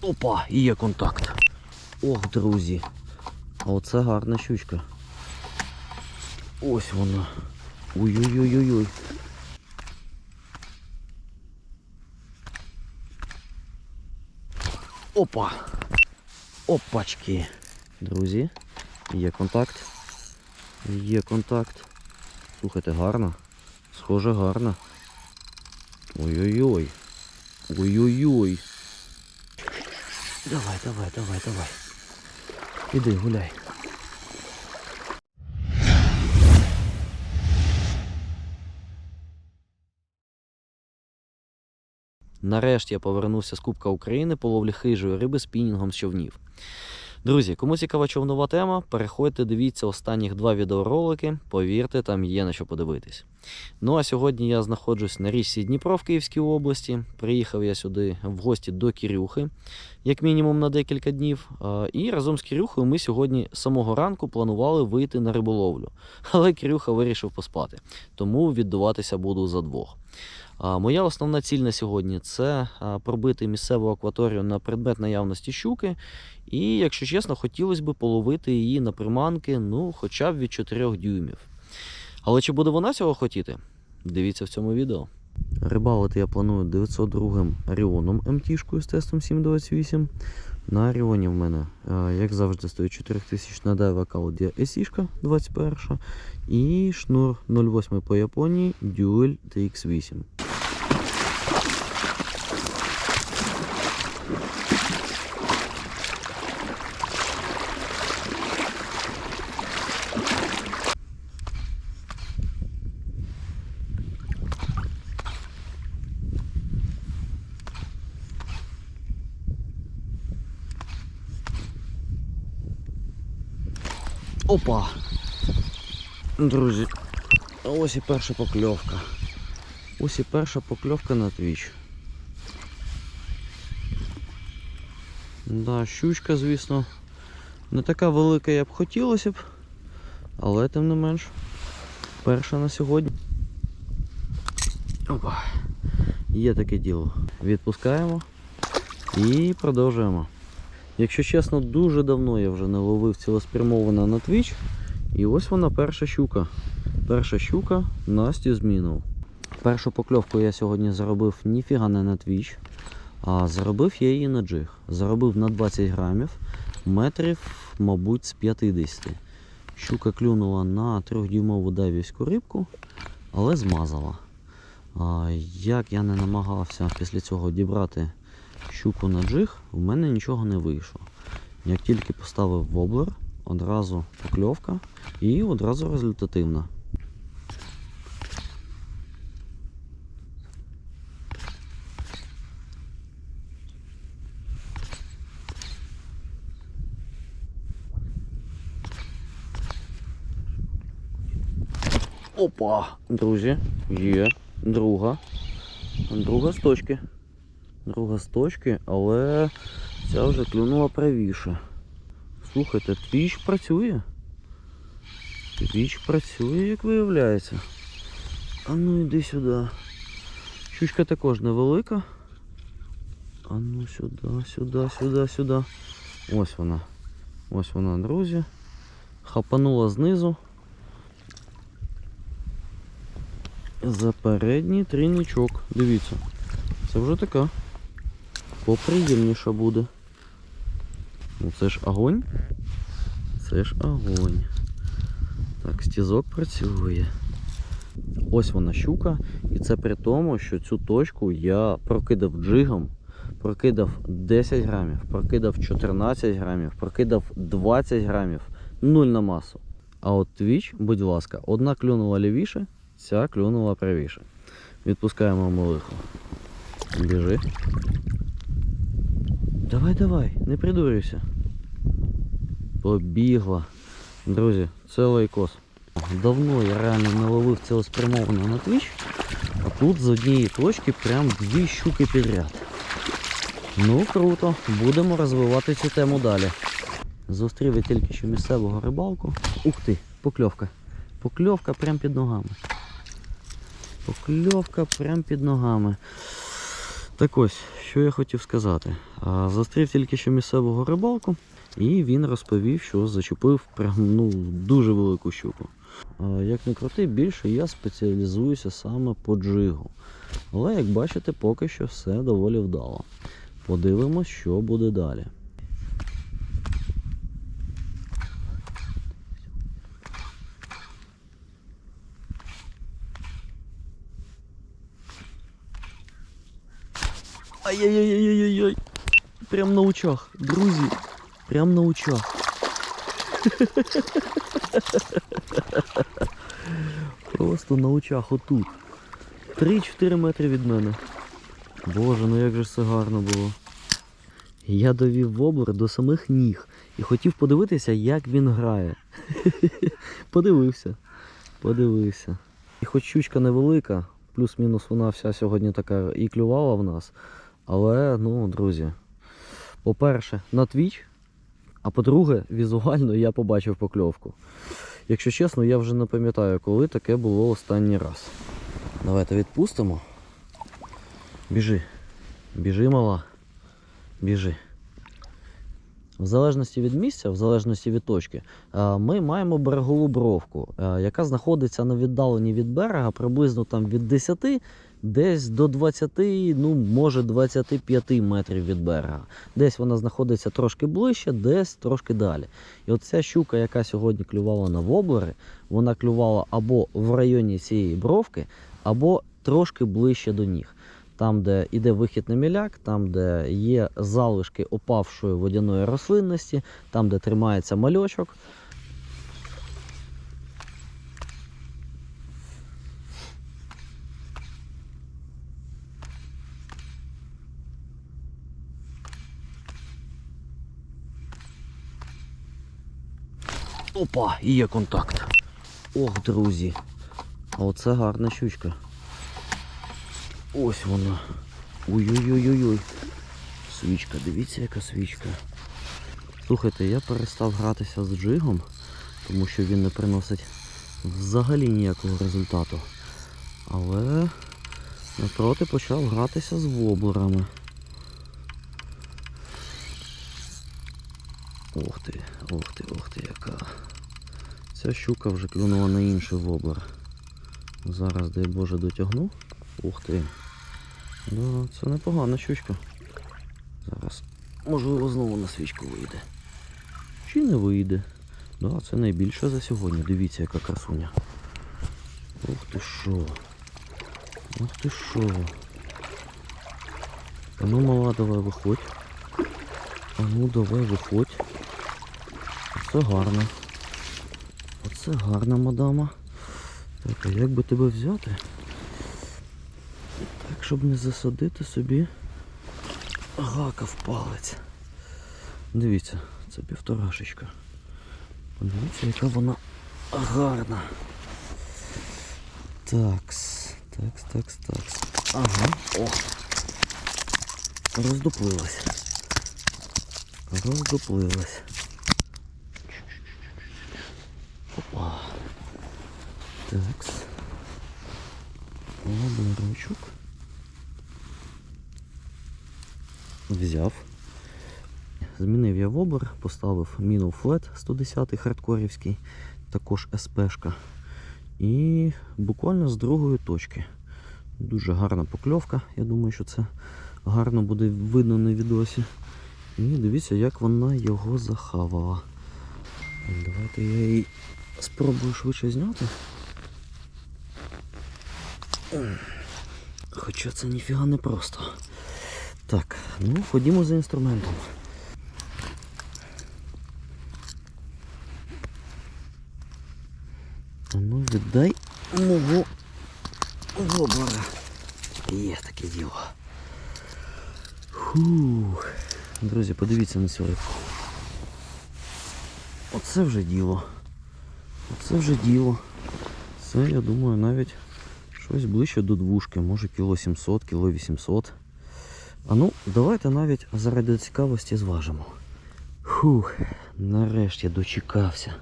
Опа, і є контакт. Ох, друзі. А оце гарна щучка. Ось вона. Ой-ой-ой-ой. Опа! Опачки. Друзі, є контакт. Є контакт. Слухайте, гарно. Схоже, гарно. Ой-ой-ой. Ой-ой-ой. Давай, давай, давай, давай. Іди, гуляй. Нарешті я повернувся з Кубка України по ловлі хижої риби спінінгом з човнів. Друзі, кому цікава човнова тема, переходьте, дивіться останніх два відеоролики. Повірте, там є на що подивитись. Ну а сьогодні я знаходжусь на річці Дніпро в Київській області. Приїхав я сюди в гості до Кірюхи, як мінімум на декілька днів. І разом з Кірюхою ми сьогодні з самого ранку планували вийти на риболовлю. Але Кірюха вирішив поспати, тому віддуватися буду за двох. Моя основна ціль на сьогодні це пробити місцеву акваторію на предмет наявності щуки. І, якщо чесно, хотілося б половити її на приманки, ну, хоча б від 4 дюймів. Але чи буде вона цього хотіти? Дивіться в цьому відео. Рибалити я планую 902 Оріоном МТ-шкою з тестом 728. На Оріоні в мене, е, як завжди, стоїть 4000 Дайва Каудія SE 21 і шнур 08 по Японії Dual TX8. Опа! Друзі, ось і перша покльовка. Ось і перша покльовка на твіч. Да, щучка, звісно, не така велика, як б хотілося б, але тим не менш, перша на сьогодні. Опа. Є таке діло. Відпускаємо і продовжуємо. Якщо чесно, дуже давно я вже не ловив цілеспрямовано на твіч. І ось вона перша щука. Перша щука Насті змінив. Першу покльовку я сьогодні заробив ніфіга не на твіч, а заробив я її на джиг. Заробив на 20 грамів, метрів, мабуть, з 50. Щука клюнула на 3-дюймову дайвівську рибку, але змазала. Як я не намагався після цього дібрати щуку на джиг, в мене нічого не вийшло. Як тільки поставив воблер, одразу покльовка і одразу результативна. Опа! Друзі, є друга. Друга з точки. Друга з точки, але ця вже клюнула правіше. Слухайте, твіч працює. Твіч працює, як виявляється. А ну йди сюди. Щучка також невелика. А ну сюди, сюди, сюди, сюди. Ось вона. Ось вона, друзі. Хапанула знизу. За передній трійничок. Дивіться. Це вже така. Поприємніша буде. Ну це ж огонь. Це ж огонь. Так, стізок працює. Ось вона щука. І це при тому, що цю точку я прокидав джигом, прокидав 10 грамів, прокидав 14 грамів, прокидав 20 грамів, нуль на масу. А от твіч, будь ласка, одна клюнула лівіше, ця клюнула правіше. Відпускаємо малиху. Біжи. Давай, давай, не придурюйся. Побігла. Друзі, це лайкос. Давно я реально не ловив цілеспрямовано на твіч, а тут з однієї точки прям дві щуки підряд. Ну круто, будемо розвивати цю тему далі. Зустрів я тільки що місцевого рибалку. Ух ти, покльовка. Покльовка прям під ногами. Покльовка прям під ногами. Так ось, що я хотів сказати. Зустрів тільки що місцевого рибалку, і він розповів, що зачепив прям, ну, дуже велику щуку. Як не крути, більше я спеціалізуюся саме по джигу. Але як бачите, поки що все доволі вдало. Подивимось, що буде далі. Ай-яй-яй-яй-яй-яй. Прям на очах, друзі. Прям на очах. Просто на очах отут. 3-4 метри від мене. Боже, ну як же це гарно було. Я довів воблер до самих ніг і хотів подивитися, як він грає. Подивився. Подивився. І хоч щучка невелика, плюс-мінус вона вся сьогодні така і клювала в нас. Але, ну, друзі, по-перше, на твіч, а по-друге, візуально я побачив покльовку. Якщо чесно, я вже не пам'ятаю, коли таке було останній раз. Давайте відпустимо. Біжи. Біжи, мала. Біжи. В залежності від місця, в залежності від точки, е, ми маємо берегову бровку, е, яка знаходиться на віддаленні від берега приблизно там від 10 десь до 20, ну може 25 метрів від берега. Десь вона знаходиться трошки ближче, десь трошки далі. І от ця щука, яка сьогодні клювала на воблери, вона клювала або в районі цієї бровки, або трошки ближче до ніг. Там, де йде вихід на міляк, там, де є залишки опавшої водяної рослинності, там, де тримається мальочок. Опа, і є контакт. Ох, друзі. А оце гарна щучка. Ось вона. Ой-ой-ой-ой-ой. Свічка, дивіться, яка свічка. Слухайте, я перестав гратися з джигом, тому що він не приносить взагалі ніякого результату. Але напроти почав гратися з воблерами. Ох ти, ох ти, ох ти, яка. Ця щука вже клюнула на інший воблер. Зараз, дай Боже, дотягну. Ух ти. Да, це непогана щучка. Зараз, можливо, знову на свічку вийде. Чи не вийде? Да, це найбільше за сьогодні. Дивіться, яка красуня. Ух ти що. Ух ти що. А ну мала, давай виходь. А ну давай виходь. Оце гарно. Оце гарна мадама. Так, а як би тебе взяти? Так, щоб не засадити собі гака в палець. Дивіться, це півторашечка. Подивіться, яка вона гарна. Такс, такс, такс, такс. Ага, о. Роздуплилась. Роздуплилась. Опа. Такс. Оберучок. Взяв. Змінив я вобер, поставив міну флет 110 хардкорівський, також СПшка. І буквально з другої точки. Дуже гарна покльовка. Я думаю, що це гарно буде видно на відосі. І дивіться, як вона його захавала. Давайте я її спробую швидше зняти. Хоча це ніфіга не просто. Так, ну ходімо за інструментом. А ну віддай мого воблера. Є таке діло. Фух. Друзі, подивіться на цю рибку. Оце вже діло. Оце вже діло. Це, я думаю, навіть щось ближче до двушки, може кіло 700, кіло 800. А ну, давайте навіть заради цікавості зважимо. Фух, нарешті дочекався.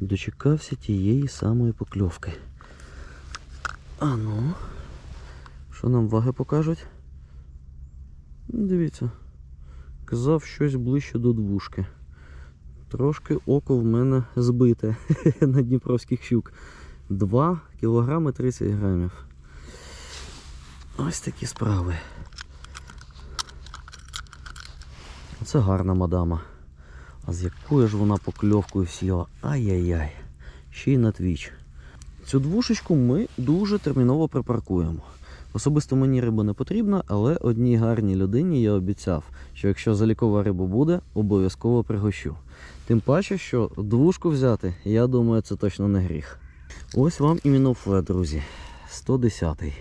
Дочекався тієї самої покльовки. А ну, що нам ваги покажуть? Дивіться, казав щось ближче до двушки. Трошки око в мене збите на дніпровських щук. 2 кілограми 30 грамів. Ось такі справи. Це гарна мадама. А з якою ж вона покльовкою сіла? Ай-яй-яй. Ще й на твіч. Цю двушечку ми дуже терміново припаркуємо. Особисто мені риба не потрібна, але одній гарній людині я обіцяв, що якщо залікова риба буде, обов'язково пригощу. Тим паче, що двушку взяти, я думаю, це точно не гріх. Ось вам і мінофлет, друзі. 110-й.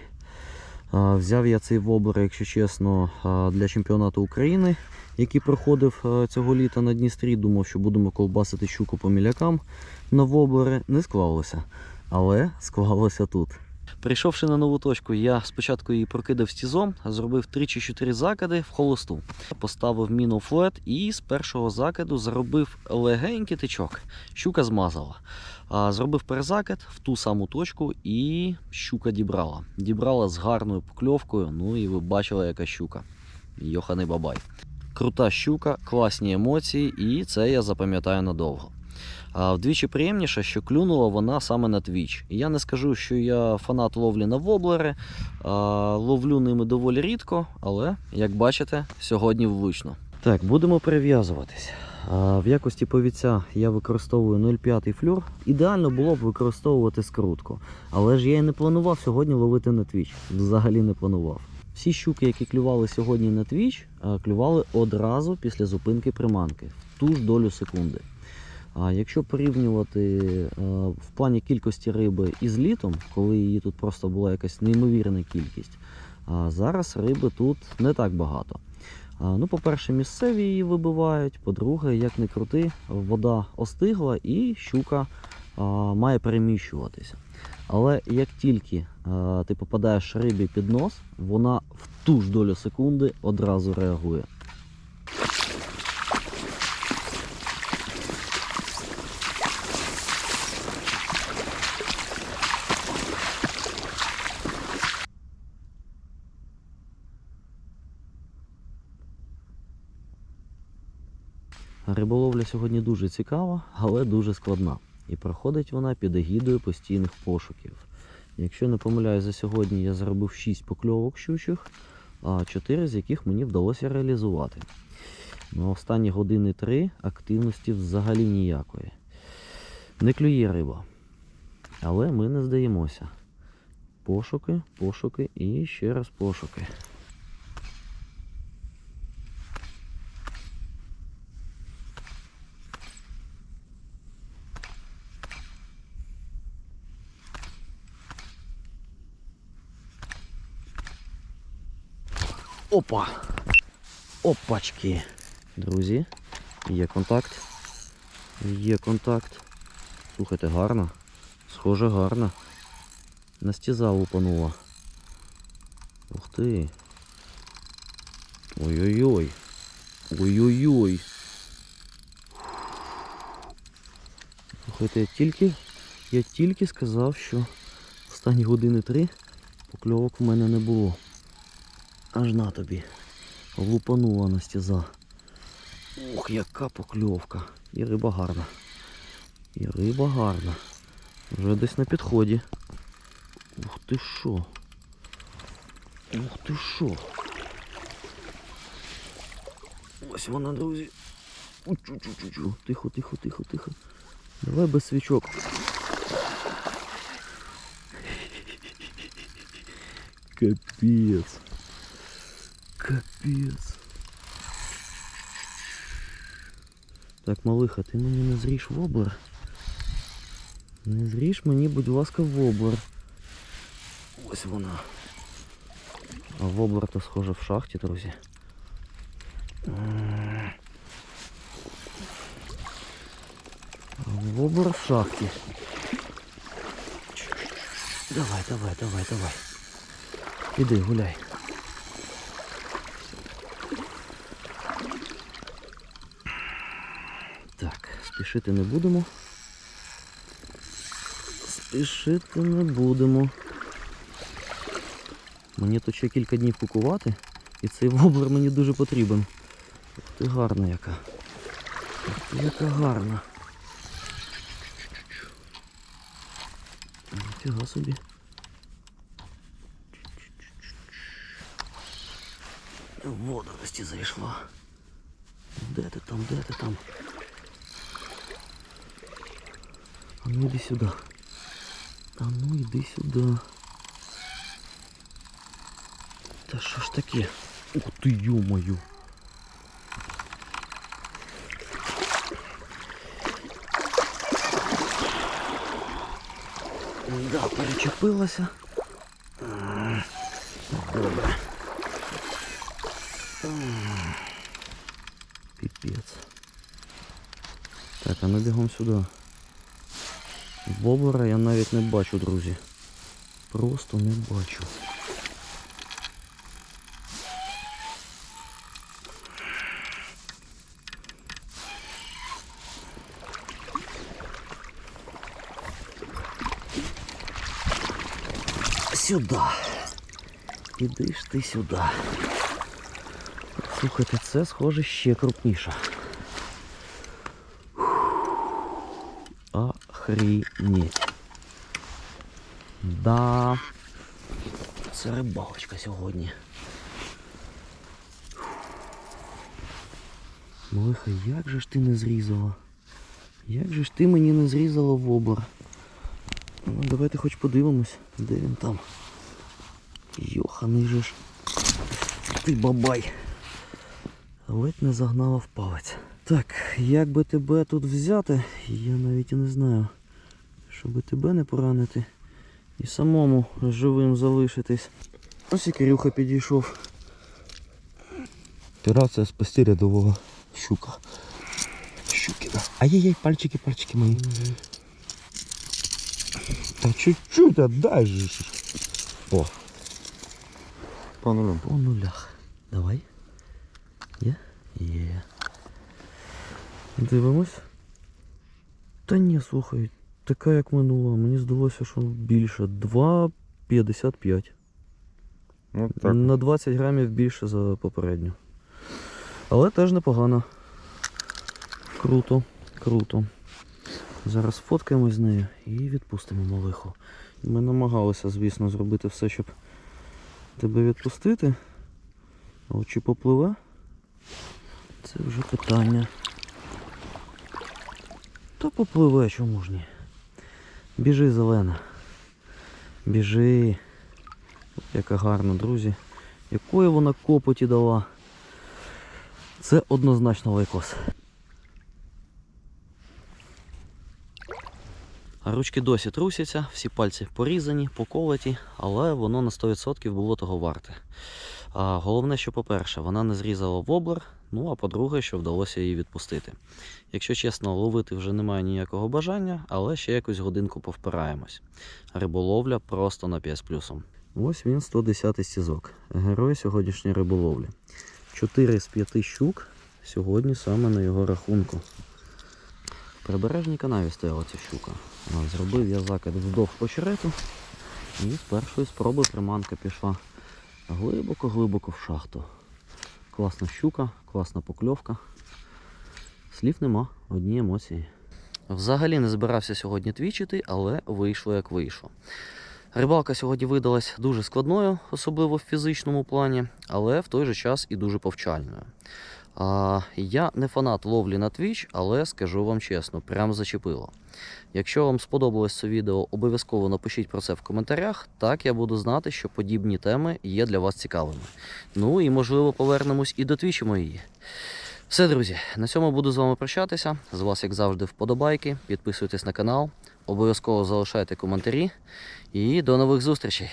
Взяв я цей вобер, якщо чесно, для чемпіонату України, який проходив цього літа на Дністрі. Думав, що будемо колбасити щуку по мілякам на вобери. Не склалося. Але склалося тут. Прийшовши на нову точку, я спочатку її прокидав стізом, зробив 3 чи 4 закиди в холосту. Поставив міну флет і з першого закиду зробив легенький тичок. Щука змазала. Зробив перезакид в ту саму точку і щука дібрала. Дібрала з гарною покльовкою. Ну і ви бачили, яка щука. Йоханий бабай. Крута щука, класні емоції, і це я запам'ятаю надовго. А вдвічі приємніше, що клюнула вона саме на твіч. Я не скажу, що я фанат ловлі на воблери, ловлю ними доволі рідко, але, як бачите, сьогодні влучно. Так, будемо перев'язуватись. В якості повіця я використовую 0,5 флюр. Ідеально було б використовувати скрутку. Але ж я і не планував сьогодні ловити на твіч. Взагалі не планував. Всі щуки, які клювали сьогодні на твіч, клювали одразу після зупинки приманки, в ту ж долю секунди. А якщо порівнювати е, в плані кількості риби із літом, коли її тут просто була якась неймовірна кількість, а зараз риби тут не так багато. Ну, по-перше, місцеві її вибивають. По-друге, як не крути, вода остигла і щука а, має переміщуватися. Але як тільки а, ти попадаєш рибі під нос, вона в ту ж долю секунди одразу реагує. Риболовля сьогодні дуже цікава, але дуже складна. І проходить вона під егідою постійних пошуків. Якщо не помиляюсь, за сьогодні я заробив 6 покльовок щучих, а 4 з яких мені вдалося реалізувати. На останні години 3 активності взагалі ніякої. Не клює риба. Але ми не здаємося. Пошуки, пошуки і ще раз пошуки. Опа! Опачки! Друзі, є контакт. Є контакт. Слухайте, гарно. Схоже, гарно. Настіза лупанула. Ух ти. Ой-ой-ой. Ой-ой-ой. Слухайте, я тільки, я тільки сказав, що останні години три покльовок в мене не було. Аж на тобі. Лупанула Настяза. Ох, яка покльовка. І риба гарна. І риба гарна. Вже десь на підході. Ух ти що. Ух ти що. Ось вона, друзі. Чу-чу-чу-чу. Тихо, тихо, тихо, тихо. Давай без свічок. Капець. Капець. Так, малиха, ти мені не зріж воблер. Не зріж мені, будь ласка, воблер. Ось вона. А воблер то схоже в шахті, друзі. М. А Воблер в шахті. Давай, давай, давай, давай. Іди, гуляй. Спішити не будемо. Спішити не будемо. Мені тут ще кілька днів кукувати, І цей воблер мені дуже потрібен. Ух ти гарна яка. Ух ти яка гарна. Ніфіга собі. Водорості зайшла. Де ти там, де ти там? А ну йди сюди. А ну йди сюди. Та що ж таке? Ух ти ё-моё. Да, перечепилася. Добре. М, Піпець. Так, а ми бігом сюди. Бобора я навіть не бачу, друзі. Просто не бачу. Сюди. Іди ж ти сюди. Слухайте, це схоже ще крупніше. Охренеть. Да. Це рибалочка сьогодні. Малиха, як же ж ти не зрізала? Як же ж ти мені не зрізала воблер? Ну, давайте хоч подивимось, де він там. Йоханий же ж. Ти бабай. Ледь не загнала в палець. Так, як би тебе тут взяти, я навіть і не знаю. Щоб тебе не поранити і самому живим залишитись. Ось і Кирюха підійшов. Операція спасти рядового щука. Щуки, да. Ай-яй-яй, пальчики, пальчики мої. Та чуть-чуть отдай же. О. По нулям. По нулях. Давай. Є? Є. Дивимось. Та ні, слухай, така як минула. Мені здалося, що більше. 2,55. Ну так. На 20 грамів більше за попередню. Але теж непогано. Круто, круто. Зараз фоткаємось з нею і відпустимо малиху. Ми намагалися, звісно, зробити все, щоб тебе відпустити. А от чи попливе? Це вже питання. Та попливе, чому ж ні? Біжи, зелена. Біжи. Яка гарна, друзі. Якої вона копоті дала. Це однозначно лайкос. Ручки досі трусяться, всі пальці порізані, поколоті, але воно на 100% було того варте. А головне, що, по-перше, вона не зрізала воблер, ну а по-друге, що вдалося її відпустити. Якщо чесно, ловити вже немає ніякого бажання, але ще якусь годинку повпираємось. Риболовля просто на 5 з плюсом. Ось він 110 стізок. Герой сьогоднішньої риболовлі. 4 з 5 щук сьогодні саме на його рахунку. В прибережній канаві стояла ця щука. Зробив я закид вздовж очерету і з першої спроби приманка пішла глибоко-глибоко в шахту. Класна щука, класна покльовка. Слів нема, одні емоції. Взагалі не збирався сьогодні твічити, але вийшло як вийшло. Рибалка сьогодні видалась дуже складною, особливо в фізичному плані, але в той же час і дуже повчальною. А, я не фанат ловлі на Twitch, але скажу вам чесно, прям зачепило. Якщо вам сподобалось це відео, обов'язково напишіть про це в коментарях. Так я буду знати, що подібні теми є для вас цікавими. Ну і можливо повернемось і до твічі моєї. Все, друзі, на цьому буду з вами прощатися. З вас, як завжди, вподобайки. Підписуйтесь на канал, обов'язково залишайте коментарі. І до нових зустрічей!